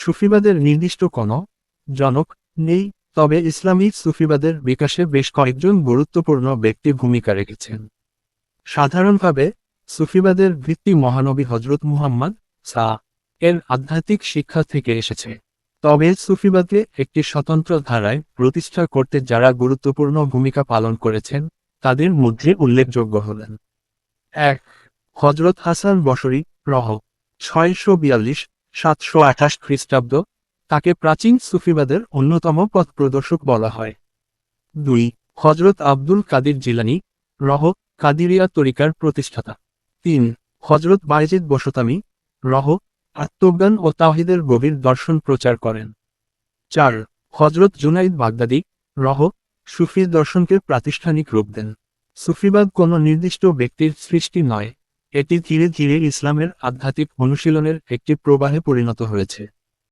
সুফিবাদের নির্দিষ্ট কোনো জনক নেই, তবে ইসলামিক সুফিবাদের বিকাশে বেশ কয়েকজন গুরুত্বপূর্ণ ব্যক্তি ভূমিকা রেখেছেন। সাধারণভাবে, সুফিবাদের ভিত্তি মহানবী হজরত মুহাম্মদ সা এর আধ্যাত্মিক শিক্ষা থেকে এসেছে। তবে সুফিবাদকে একটি স্বতন্ত্র ধারায় প্রতিষ্ঠা করতে যারা গুরুত্বপূর্ণ ভূমিকা পালন করেছেন, তাদের মধ্যে উল্লেখযোগ্য হলেন। এক হজরত হাসান বসরি রহ, ছয়শো বিয়াল্লিশ সাতশো আঠাশ খ্রিস্টাব্দ, তাকে প্রাচীন সুফিবাদের অন্যতম পথ প্রদর্শক বলা হয়। দুই হজরত আব্দুল কাদির জিলানি, রহ, কাদিরিয়া তরিকার প্রতিষ্ঠাতা। তিন হজরত বাইজিদ বসতামি, রহ, আত্মজ্ঞান ও তাহিদের গভীর দর্শন প্রচার করেন। চার হজরত জুনাইদ বাগদাদি, রহ সুফি দর্শনকে প্রাতিষ্ঠানিক রূপ দেন। সুফিবাদ কোনো নির্দিষ্ট ব্যক্তির সৃষ্টি নয়। এটি ধীরে ধীরে ইসলামের আধ্যাত্মিক অনুশীলনের একটি প্রবাহে পরিণত হয়েছে।